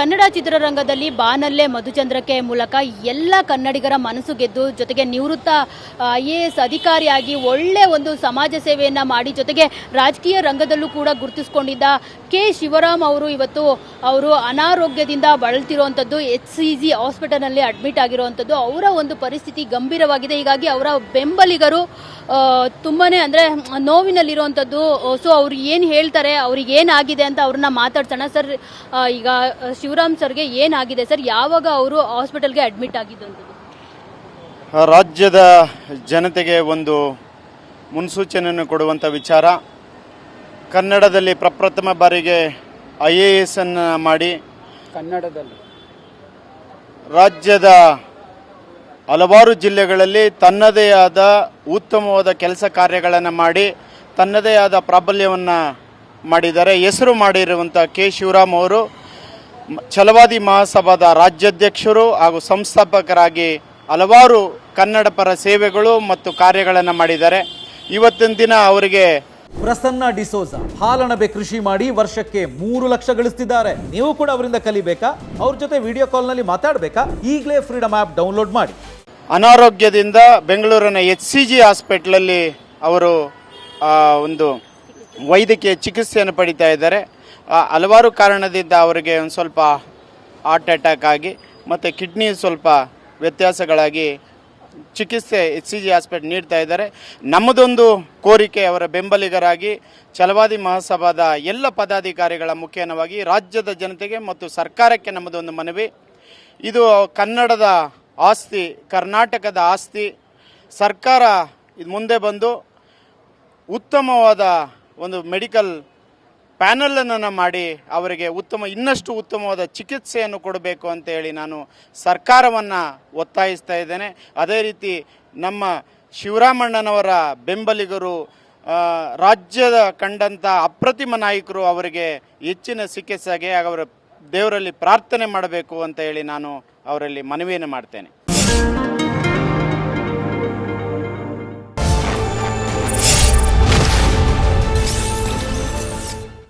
ಕನ್ನಡ ಚಿತ್ರರಂಗದಲ್ಲಿ ಬಾನಲ್ಲೇ ಮಧುಚಂದ್ರಕ್ಕೆ ಮೂಲಕ ಎಲ್ಲ ಕನ್ನಡಿಗರ ಮನಸ್ಸು ಗೆದ್ದು ಜೊತೆಗೆ ನಿವೃತ್ತ ಐ ಎ ಎಸ್ ಅಧಿಕಾರಿಯಾಗಿ ಒಳ್ಳೆ ಒಂದು ಸಮಾಜ ಸೇವೆಯನ್ನ ಮಾಡಿ ಜೊತೆಗೆ ರಾಜಕೀಯ ರಂಗದಲ್ಲೂ ಕೂಡ ಗುರುತಿಸಿಕೊಂಡಿದ್ದ ಕೆ. ಶಿವರಾಮ್ ಅವರು ಇವತ್ತು ಅವರು ಅನಾರೋಗ್ಯದಿಂದ ಬಳಲ್ತಿರುವಂಥದ್ದು ಎಚ್ ಸಿ ಜಿ ಹಾಸ್ಪಿಟಲ್ನಲ್ಲಿ ಅಡ್ಮಿಟ್ ಆಗಿರುವಂಥದ್ದು ಅವರ ಒಂದು ಪರಿಸ್ಥಿತಿ ಗಂಭೀರವಾಗಿದೆ. ಹೀಗಾಗಿ ಅವರ ಬೆಂಬಲಿಗರು ತುಂಬಾ ತುಂಬಾನೇ ಅಂದ್ರೆ ನೋವಿನಲ್ಲಿರುವಂಥದ್ದು ಸೊ ಅವ್ರು ಏನು ಹೇಳ್ತಾರೆ ಅವ್ರಿಗೆ ಏನಾಗಿದೆ ಅಂತ ಅವ್ರನ್ನ ಮಾತಾಡ್ಸೋಣ. ಸರ್ ಈಗ ಆ, ಶಿವರಾಮ್ ಸರ್ಗೆ ಏನಾಗಿದೆ ಸರ್? ಯಾವಾಗ ಅವರು ಹಾಸ್ಪಿಟಲ್ಗೆ ಅಡ್ಮಿಟ್ ಆಗಿದ್ದು ರಾಜ್ಯದ ಜನತೆಗೆ ಒಂದು ಮುನ್ಸೂಚನೆಯನ್ನು ಕೊಡುವಂಥ ವಿಚಾರ. ಕನ್ನಡದಲ್ಲಿ ಪ್ರಪ್ರಥಮ ಬಾರಿಗೆ ಐ ಎ ಎಸ್ ಅನ್ನು ಮಾಡಿ. ಕನ್ನಡದಲ್ಲಿ? ರಾಜ್ಯದ ಹಲವಾರು ಜಿಲ್ಲೆಗಳಲ್ಲಿ ತನ್ನದೇ ಆದ ಉತ್ತಮವಾದ ಕೆಲಸ ಕಾರ್ಯಗಳನ್ನು ಮಾಡಿ ತನ್ನದೇ ಆದ ಪ್ರಾಬಲ್ಯವನ್ನು ಮಾಡಿದ್ದಾರೆ. ಹೆಸರು ಮಾಡಿರುವಂಥ ಕೆ ಶಿವರಾಮ್ ಅವರು ಛಲವಾದಿ ಮಹಾಸಭಾದ ರಾಜ್ಯಾಧ್ಯಕ್ಷರು ಹಾಗೂ ಸಂಸ್ಥಾಪಕರಾಗಿ ಹಲವಾರು ಕನ್ನಡ ಪರ ಸೇವೆಗಳು ಮತ್ತು ಕಾರ್ಯಗಳನ್ನು ಮಾಡಿದ್ದಾರೆ. ಇವತ್ತಿನ ದಿನ ಅವರಿಗೆ ಪ್ರಸನ್ನ ಡಿಸೋಜ ಹಾಲಣಬೆ ಕೃಷಿ ಮಾಡಿ ವರ್ಷಕ್ಕೆ ಮೂರು ಲಕ್ಷ ಗಳಿಸ್ತಿದ್ದಾರೆ. ನೀವು ಕೂಡ ಅವರಿಂದ ಕಲಿಬೇಕಾ? ಅವ್ರ ಜೊತೆ ವಿಡಿಯೋ ಕಾಲ್ನಲ್ಲಿ ಮಾತಾಡಬೇಕಾ? ಈಗಲೇ ಫ್ರೀಡಮ್ ಆ್ಯಪ್ ಡೌನ್ಲೋಡ್ ಮಾಡಿ. ಅನಾರೋಗ್ಯದಿಂದ ಬೆಂಗಳೂರಿನ ಎಚ್ ಸಿ ಜಿ ಹಾಸ್ಪಿಟ್ಲಲ್ಲಿ ಅವರು ಆ, ಒಂದು ವೈದ್ಯಕೀಯ ಚಿಕಿತ್ಸೆಯನ್ನು ಪಡಿತಾ ಇದ್ದಾರೆ. ಹಲವಾರು ಕಾರಣದಿಂದ ಅವರಿಗೆ ಒಂದು ಸ್ವಲ್ಪ ಹಾರ್ಟ್ ಅಟ್ಯಾಕ್ ಆಗಿ ಮತ್ತು ಕಿಡ್ನಿ ಸ್ವಲ್ಪ ವ್ಯತ್ಯಾಸಗಳಾಗಿ ಚಿಕಿತ್ಸೆ ಎಚ್ ಸಿ ಜಿ ಹಾಸ್ಪಿಟಲ್ ನೀಡ್ತಾ ಇದ್ದಾರೆ. ನಮ್ಮದೊಂದು ಕೋರಿಕೆ ಅವರ ಬೆಂಬಲಿಗರಾಗಿ ಛಲವಾದಿ ಮಹಾಸಭಾದ ಎಲ್ಲ ಪದಾಧಿಕಾರಿಗಳ ಮುಖೇನವಾಗಿ ರಾಜ್ಯದ ಜನತೆಗೆ ಮತ್ತು ಸರ್ಕಾರಕ್ಕೆ ನಮ್ಮದೊಂದು ಮನವಿ. ಇದು ಕನ್ನಡದ ಆಸ್ತಿ, ಕರ್ನಾಟಕದ ಆಸ್ತಿ. ಸರ್ಕಾರ ಇದು ಮುಂದೆ ಬಂದು ಉತ್ತಮವಾದ ಒಂದು ಮೆಡಿಕಲ್ ಪ್ಯಾನಲನ್ನು ಮಾಡಿ ಅವರಿಗೆ ಉತ್ತಮ, ಇನ್ನಷ್ಟು ಉತ್ತಮವಾದ ಚಿಕಿತ್ಸೆಯನ್ನು ಕೊಡಬೇಕು ಅಂತ ಹೇಳಿ ನಾನು ಸರ್ಕಾರವನ್ನು ಒತ್ತಾಯಿಸ್ತಾ ಇದ್ದೇನೆ. ಅದೇ ರೀತಿ ನಮ್ಮ ಶಿವರಾಮಣ್ಣನವರ ಬೆಂಬಲಿಗರು ರಾಜ್ಯದ ಕಂಡಂಥ ಅಪ್ರತಿಮ ನಾಯಕರು ಅವರಿಗೆ ಹೆಚ್ಚಿನ ಚಿಕಿತ್ಸೆಗೆ ಅವರ ದೇವರಲ್ಲಿ ಪ್ರಾರ್ಥನೆ ಮಾಡಬೇಕು ಅಂತ ಹೇಳಿ ನಾನು ಅವರಲ್ಲಿ ಮನವಿಯನ್ನು ಮಾಡ್ತೇನೆ.